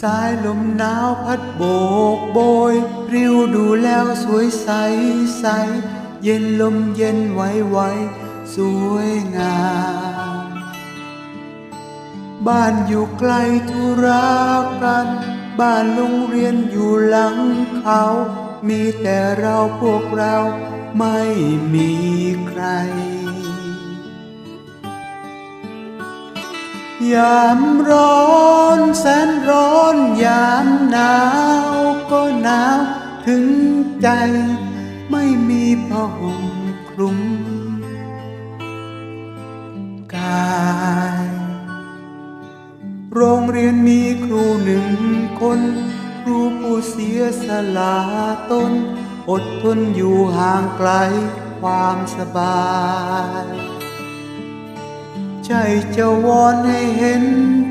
สายลมหนาวพัดโบกโบย ริ้วดูแล้วสวยใสใส เย็นลมเย็นไหวไหวสวยงาม บ้านอยู่ไกลธุระกัน บ้านโรงเรียนอยู่หลังเขา มีแต่เราพวกเราไม่มีใคร ยามร้อนแสนร้อนยามหนาวก็หนาวถึงใจ ไม่มีผ้าห่มคลุมกาย โรงเรียนมีครูหนึ่งคน ครูผู้เสียสละตน อดทนอยู่ห่างไกลความสบาย ใจจะวอนให้เห็น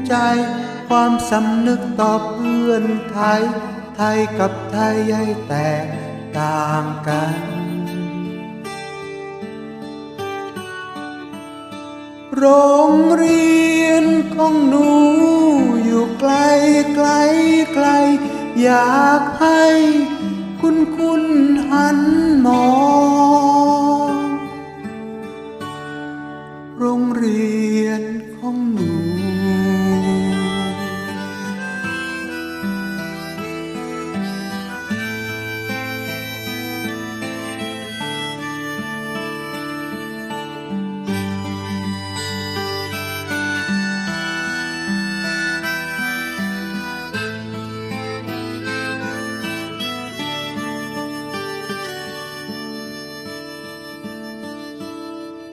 ใจ ความสำนึกต่อเพื่อนไทย ไทยกับไทยใหญ่แตกต่างกันโรงเรียนของหนูอยู่ไกลไกลไกล อยากให้คุณคุณหันมอง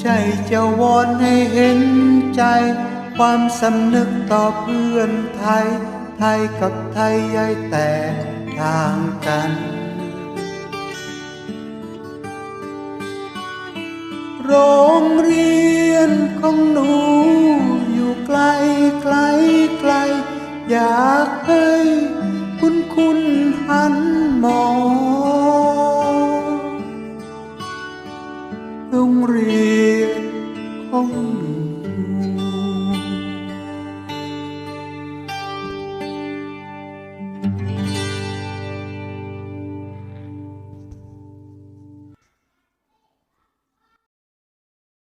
ใจจะวอนให้เห็นใจ ความสำนึกต่อเพื่อนไทย ไทยกับไทยย้ายแตกต่างกัน โรงเรียนของหนูอยู่ไกลไกลไกล อยากให้คุณคุณหันมองโรงเรียน